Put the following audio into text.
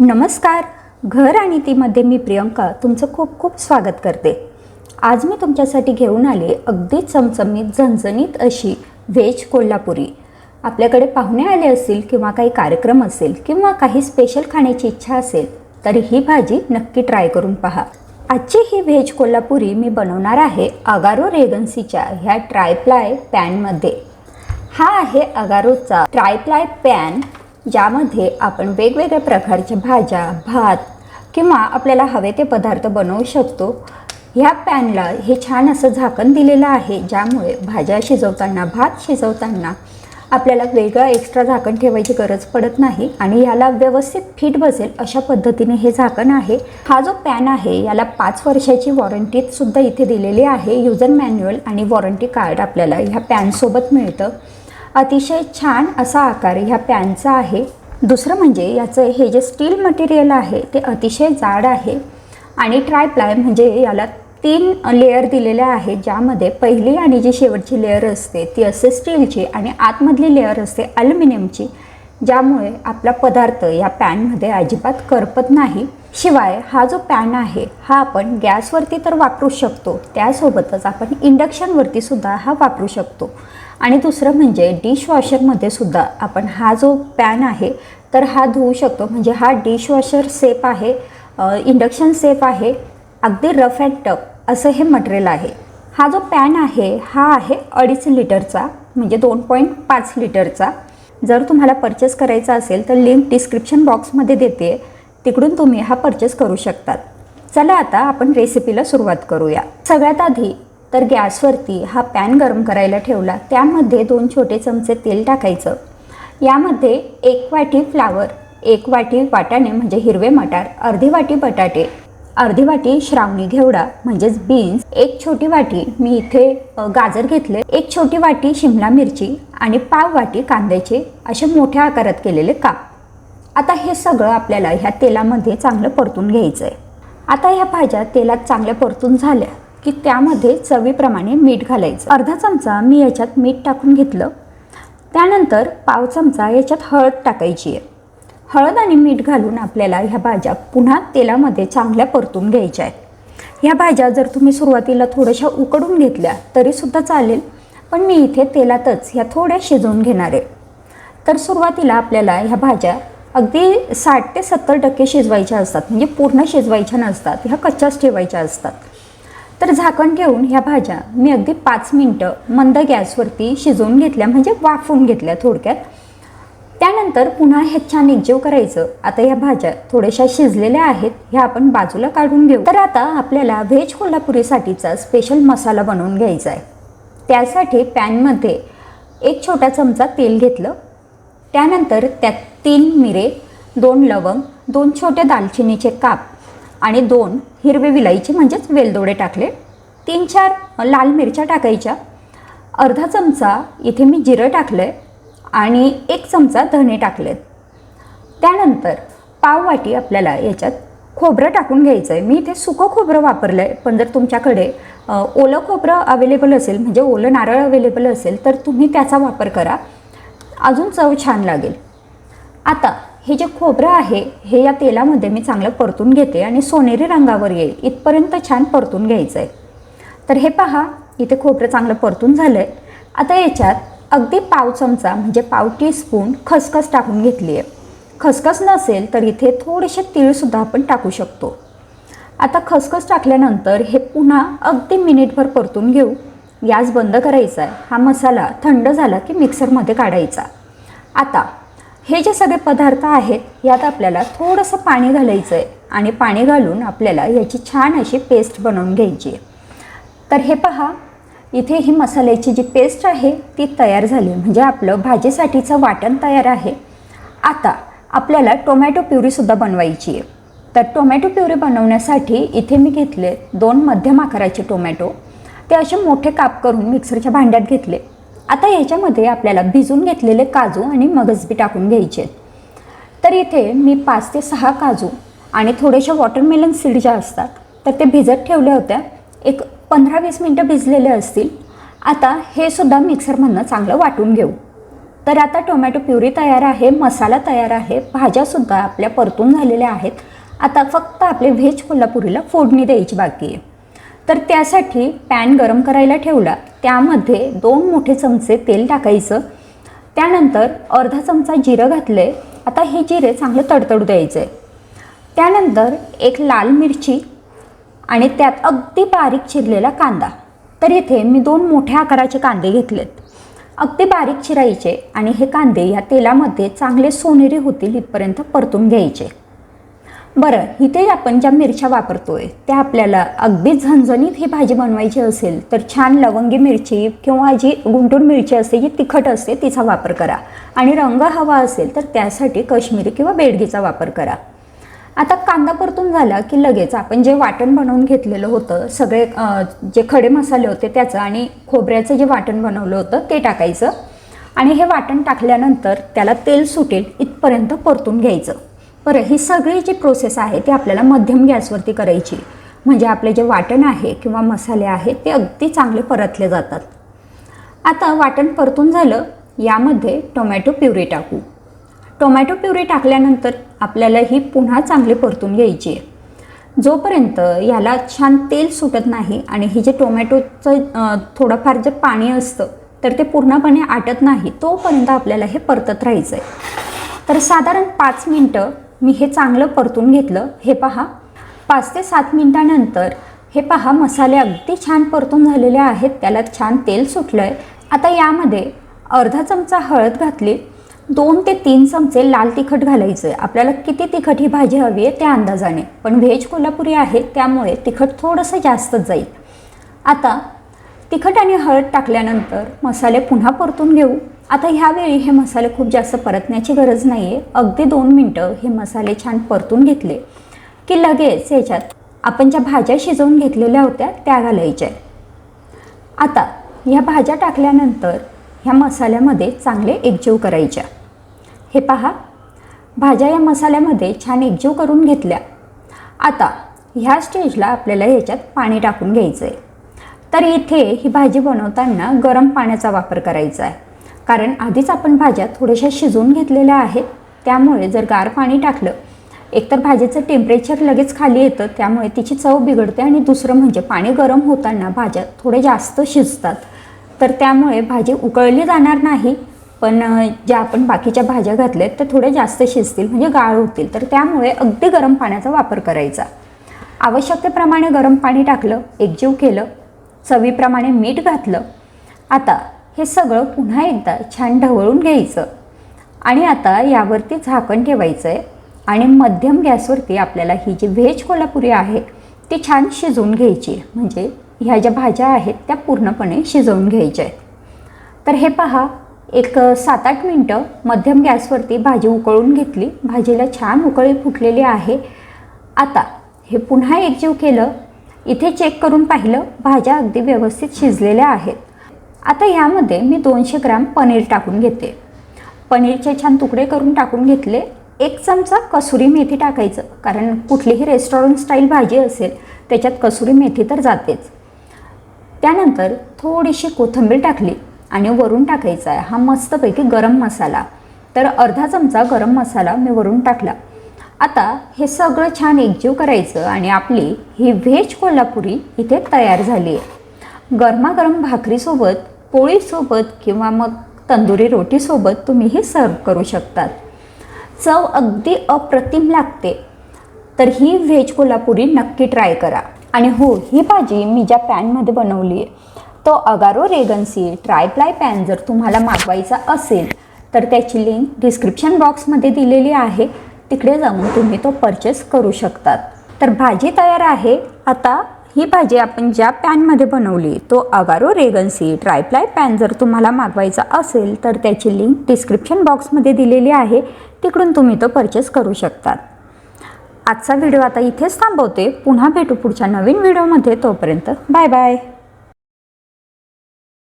नमस्कार. घर आणि तीमध्ये मी प्रियंका तुमचं खूप खूप स्वागत करते. आज मी तुमच्यासाठी घेऊन आले अगदी चमचमीत झणझणीत अशी व्हेज कोल्हापुरी. आपल्याकडे पाहुणे आले असतील किंवा काही कार्यक्रम असेल किंवा काही स्पेशल खाण्याची इच्छा असेल तर ही भाजी नक्की ट्राय करून पहा. आजची ही व्हेज कोल्हापुरी मी बनवणार आहे अगारो रेगन्सीच्या ह्या ट्रायप्लाय पॅनमध्ये हा आहे अगारोचा ट्रायप्लाय पॅन ज्यामध्ये आपण वेगवेगळ्या प्रकारच्या भाज्या भात किंवा आपल्याला हवे ते पदार्थ बनवू शकतो. ह्या पॅनला हे छान असं झाकण दिलेलं आहे ज्यामुळे भाज्या शिजवताना भात शिजवताना आपल्याला वेगळं एक्स्ट्रा झाकण ठेवायची गरज पडत नाही आणि याला व्यवस्थित फिट बसेल अशा पद्धतीने हे झाकण आहे. हा जो पॅन आहे याला पाच वर्षाची वॉरंटी सुद्धा इथे दिलेली आहे. युजर मॅन्युअल आणि वॉरंटी कार्ड आपल्याला ह्या पॅनसोबत मिळतं. अतिशय छान असा आकार ह्या पॅनचा आहे. दुसरं म्हणजे याचं हे जे स्टील मटेरियल आहे ते अतिशय जाड आहे. आणि ट्रायप्लाय म्हणजे याला तीन लेअर दिलेल्या आहेत ज्यामध्ये पहिली आणि जी शेवटची लेअर असते ती असते स्टीलची आणि आतमधली लेअर असते ॲल्युमिनियमची ज्यामुळे आपला पदार्थ या पॅनमध्ये अजिबात करपत नाही. शिवाय हा जो पॅन आहे हा आपण गॅसवरती तर वापरू शकतो त्यासोबतच आपण इंडक्शनवरती सुद्धा हा वापरू शकतो. आणि दुसरं म्हणजे डिशवॉशरमध्ये सुद्धा आपण हा जो पॅन आहे तर हा धुवू शकतो. म्हणजे हा डिशवॉशर सेफ आहे इंडक्शन सेफ आहे अगदी रफ अँड टफ असं हे मटेरियल आहे. हा जो पॅन आहे हा आहे अडीच लिटरचा म्हणजे दोन पॉईंट पाच लिटरचा. जर तुम्हाला परचेस करायचा असेल तर लिंक डिस्क्रिप्शन बॉक्समध्ये देते. तिकडून तुम्ही हा परचेस करू शकतात. चला आता आपण रेसिपीला सुरुवात करूया. सगळ्यात आधी तर गॅसवरती हा पॅन गरम करायला ठेवला. त्यामध्ये दोन छोटे चमचे तेल टाकायचं. यामध्ये एक वाटी फ्लावर एक वाटी वाटाणे म्हणजे हिरवे मटार अर्धी वाटी बटाटे अर्धी वाटी श्रावणी घेवडा म्हणजेच बीन्स एक छोटी वाटी मी इथे गाजर घेतले एक छोटी वाटी शिमला मिरची आणि पाव वाटी कांद्याचे असे मोठ्या आकारात केलेले काप. आता हे सगळं आपल्याला ह्या तेलामध्ये चांगलं परतून घ्यायचं आहे आता ह्या भाज्या तेलात चांगल्या परतून झाल्या. की त्यामध्ये चवीप्रमाणे मीठ घालायचं. अर्धा चमचा मी याच्यात मीठ टाकून घेतलं. त्यानंतर पाव चमचा याच्यात हळद टाकायची आहे. हळद आणि मीठ घालून आपल्याला ह्या भाज्या पुन्हा तेलामध्ये चांगल्या परतून घ्यायच्या आहेत. ह्या भाज्या जर तुम्ही सुरुवातीला थोड्याशा उकडून घेतल्या तरीसुद्धा चालेल पण मी इथे तेलातच ह्या थोड्या शिजवून घेणार आहे. तर सुरुवातीला आपल्याला ह्या भाज्या अगदी साठ ते सत्तर टक्के शिजवायच्या असतात म्हणजे पूर्ण शिजवायच्या नसतात ह्या कच्च्याच ठेवायच्या असतात. तर झाकण घेऊन ह्या भाज्या मी अगदी पाच मिनटं मंद गॅसवरती शिजवून घेतल्या म्हणजे वाफवून घेतल्या थोडक्यात. त्यानंतर पुन्हा हे छान एकजीव करायचं. आता ह्या भाज्या थोड्याशा शिजलेल्या आहेत ह्या आपण बाजूला काढून घेऊ. तर आता आपल्याला व्हेज कोल्हापुरीसाठीचा स्पेशल मसाला बनवून घ्यायचा आहे. त्यासाठी पॅनमध्ये एक छोटा चमचा तेल घेतलं. त्यानंतर त्यात तीन मिरे दोन लवंग दोन छोटे दालचिनीचे काप आणि दोन हिरवे विलायची म्हणजेच वेलदोडे टाकले. तीन चार लाल मिरच्या टाकायच्या. अर्धा चमचा इथे मी जिरं टाकलं आहे आणि एक चमचा धणे टाकलेत. त्यानंतर पाव वाटी आपल्याला याच्यात खोबरं टाकून घ्यायचं आहे मी इथे सुकं खोबरं वापरलं आहे पण जर तुमच्याकडे ओलं खोबरं अवेलेबल असेल म्हणजे ओलं नारळ अवेलेबल असेल तर तुम्ही त्याचा वापर करा. अजून चव छान लागेल. आता हे जे खोबरं आहे हे या तेलामध्ये मी चांगलं परतून घेते आणि सोनेरी रंगावर येईल. इथपर्यंत छान परतून घ्यायचं आहे तर हे पहा इथे खोबरं चांगलं परतून झालं आहे आता याच्यात अगदी पाव चमचा म्हणजे पाव टीस्पून खसखस टाकून घेतली आहे. खसखस नसेल तर इथे थोडेसे तीळसुद्धा आपण टाकू शकतो. आता खसखस टाकल्यानंतर हे पुन्हा अगदी मिनिटभर परतून घेऊ. गॅस बंद करायचा आहे. हा मसाला थंड झाला की मिक्सरमध्ये काढायचा. आता हे जे सगळे पदार्थ आहेत यात आपल्याला थोडंसं पाणी घालायचं आहे आणि पाणी घालून आपल्याला याची छान अशी पेस्ट बनवून घ्यायची आहे. तर हे पहा इथे ही मसाल्याची जी पेस्ट आहे ती तयार झाली. म्हणजे आपलं भाजीसाठीचं वाटण तयार आहे. आता आपल्याला टोमॅटो प्युरीसुद्धा बनवायची आहे. तर टोमॅटो प्युरी बनवण्यासाठी इथे मी घेतले दोन मध्यम आकाराचे टोमॅटो ते असे मोठे काप करून मिक्सरच्या भांड्यात घेतले. आता याच्यामध्ये आपल्याला भिजून घेतलेले काजू आणि मगजबी टाकून घ्यायचे तर इथे मी पाच ते सहा काजू आणि थोडेशा वॉटरमेलन सीड ज्या असतात तर ते भिजत ठेवल्या होत्या. एक पंधरा वीस मिनटं भिजलेले असतील. आता हे सुद्धा मिक्सरमधनं चांगलं वाटून घेऊ. तर आता टोमॅटो प्युरी तयार आहे मसाला तयार आहे भाज्यासुद्धा आपल्या परतून झालेल्या आहेत. आता फक्त आपले व्हेज कोल्हापुरीला फोडणी द्यायची बाकी आहे. तर त्यासाठी पॅन गरम करायला ठेवला. त्यामध्ये दोन मोठे चमचे तेल टाकायचं. त्यानंतर अर्धा चमचा जिरं घातले आता हे जिरे चांगलं तडतडू द्यायचे त्यानंतर एक लाल मिरची आणि त्यात अगदी बारीक चिरलेला कांदा. तर इथे मी दोन मोठ्या आकाराचे कांदे घेतलेत. अगदी बारीक चिरायचे आणि हे कांदे या तेलामध्ये चांगले सोनेरी होतील इथपर्यंत परतून घ्यायचे. बरं इथे आपण ज्या मिरच्या वापरतोय त्या आपल्याला अगदी झणझणीत ही भाजी बनवायची असेल तर छान लवंगी मिरची किंवा जी गुंटूर मिरची असते जी तिखट असते तिचा वापर करा. आणि रंग हवा असेल तर त्यासाठी कश्मीरी किंवा बेडगीचा वापर करा. आता कांदा परतून झाला की लगेच आपण जे वाटण बनवून घेतलेलं होतं सगळे जे खडे मसाले होते त्याचं आणि खोबऱ्याचं जे वाटण बनवलं होतं ते टाकायचं. आणि हे वाटण टाकल्यानंतर त्याला तेल सुटेल इथपर्यंत परतून घ्यायचं. बरं ही सगळी जी प्रोसेस आहे ती आपल्याला मध्यम गॅसवरती करायची. म्हणजे आपले जे वाटण आहे किंवा मसाले आहेत ते अगदी चांगले परतले जातात. आता वाटण परतून झालं यामध्ये टोमॅटो प्युरी टाकू. टोमॅटो प्युरी टाकल्यानंतर आपल्याला ही पुन्हा चांगली परतून घ्यायची आहे. जोपर्यंत याला छान तेल सुटत नाही आणि हे जे टोमॅटोचं थोडंफार जे पाणी असतं तर ते पूर्णपणे आटत नाही तोपर्यंत आपल्याला हे परतत राहायचं आहे तर साधारण पाच मिनटं मी हे चांगलं परतून घेतलं. हे पहा. पाच ते सात मिनटानंतर हे पहा मसाले अगदी छान परतून झालेले आहेत. त्याला छान तेल सुटलं आहे आता यामध्ये अर्धा चमचा हळद घातली. दोन ते तीन चमचे लाल तिखट घालायचं आहे आपल्याला किती तिखट ही भाजी हवी आहे त्या अंदाजाने. पण व्हेज कोल्हापुरी आहे त्यामुळे तिखट थोडंसं जास्तच जाईल. आता तिखट आणि हळद टाकल्यानंतर मसाले पुन्हा परतून घेऊ. आता ह्यावेळी हे मसाले खूप जास्त परतण्याची गरज नाही आहे अगदी दोन मिनटं हे मसाले छान परतून घेतले की लगेच याच्यात आपण ज्या भाज्या शिजवून घेतलेल्या होत्या त्या घालायच्या आता ह्या भाज्या टाकल्यानंतर ह्या मसाल्यामध्ये चांगले एकजीव करायच्या. हे पहा भाज्या या मसाल्यामध्ये छान एकजीव करून घेतल्या. आता ह्या स्टेजला आपल्याला ह्याच्यात पाणी टाकून घ्यायचं आहे तर इथे ही भाजी बनवताना गरम पाण्याचा वापर करायचा आहे. कारण आधीच आपण भाज्या थोड्याशा शिजवून घेतलेल्या आहेत. त्यामुळे जर गार पाणी टाकलं एकतर भाजीचं टेम्परेचर लगेच खाली येतं त्यामुळे तिची चव बिघडते आणि दुसरं म्हणजे पाणी गरम होताना भाज्या थोडे जास्त शिजतात. तर त्यामुळे भाजी उकळली जाणार नाही पण ज्या आपण बाकीच्या भाज्या घातल्यात त्या थोड्या जास्त शिजतील म्हणजे गाळ होतील. तर त्यामुळे अगदी गरम पाण्याचा वापर करायचा. आवश्यकतेप्रमाणे गरम पाणी टाकलं एकजीव केलं चवीप्रमाणे मीठ घातलं. आता हे सगळं पुन्हा एकदा छान ढवळून घ्यायचं. आणि आता यावरती झाकण ठेवायचं आहे आणि मध्यम गॅसवरती आपल्याला ही जी व्हेज कोल्हापुरी आहे ती छान शिजवून घ्यायची. आहे. म्हणजे ह्या ज्या भाज्या आहेत त्या पूर्णपणे शिजवून घ्यायच्या आहेत. तर हे पहा एक सात आठ मिनटं मध्यम गॅसवरती भाजी उकळून घेतली. भाजीला छान उकळी फुटलेली आहे. आता हे पुन्हा एकजीव केलं. इथे चेक करून पाहिलं भाज्या अगदी व्यवस्थित शिजलेल्या आहेत. आता यामध्ये मी दोनशे ग्राम पनीर टाकून घेते. पनीरचे छान तुकडे करून टाकून घेतले. एक चमचा कसुरी मेथी टाकायचं कारण कुठलीही रेस्टॉरंट स्टाईल भाजी असेल त्याच्यात कसुरी मेथी तर जातेच. त्यानंतर थोडीशी कोथिंबीर टाकली आणि वरून टाकायचा आहे. हा मस्तपैकी गरम मसाला. तर अर्धा चमचा गरम मसाला मी वरून टाकला. आता हे सगळं छान एकजीव करायचं आणि आपली ही व्हेज कोल्हापुरी इथे तयार झाली आहे. गरमागरम भाकरीसोबत पोळीसोबत किंवा मग तंदुरी रोटीसोबत तुम्ही हे सर्व करू शकतात. चव अगदी अप्रतिम लागते. तर ही व्हेज कोल्हापुरी नक्की ट्राय करा. आणि हो ही भाजी मी ज्या पॅनमध्ये बनवली आहे तो अगारो रेगन्सी ट्रायप्लाय पॅन जर तुम्हाला मागवायचा असेल तर त्याची लिंक डिस्क्रिप्शन बॉक्समध्ये दिलेली आहे. तिकडे जाऊन तुम्ही तो परचेस करू शकतात. तर भाजी तयार आहे. आता ही भाजी आपण ज्या पॅनमध्ये बनवली तो अगारो रेगन्सी ट्रायप्लाय पॅन जर तुम्हाला मागवायचा असेल तर त्याची लिंक डिस्क्रिप्शन बॉक्समध्ये दिलेली आहे. तिकडून तुम्ही तो परचेस करू शकतात आजचा व्हिडिओ आता इथेच थांबवते. पुन्हा भेटू पुढच्या नवीन व्हिडिओमध्ये तोपर्यंत बाय बाय